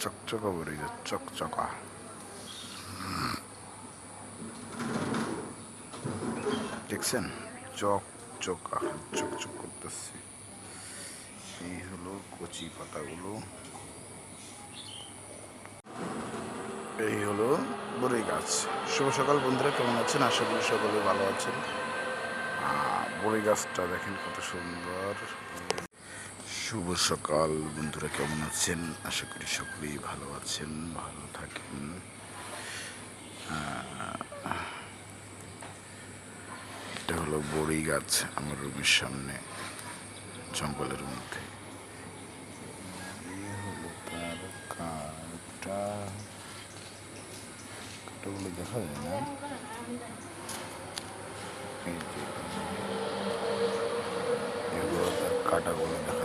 চকচকা বড়ি গাছ চকচকা। দেখছেন? চকচকা, চকচক করতেছে। এই হলো কচি পাতাগুলো। এই হলো বড়ই গাছ। শুভ সকাল বন্ধুরা, কেমন আছেন? আশা করি সকলে ভালো আছেন। বড়ই গাছটা দেখেন কত সুন্দর। শুভ সকাল। বন্ধুরা, কেমন আছেন? আশা করি সকলেই ভালো আছেন, ভালো থাকেন। এটা হলো বড়ই গাছ আমার রুমের সামনে, জঙ্গলের মধ্যে। দেখা যায় না? কাটাগুলো দেখা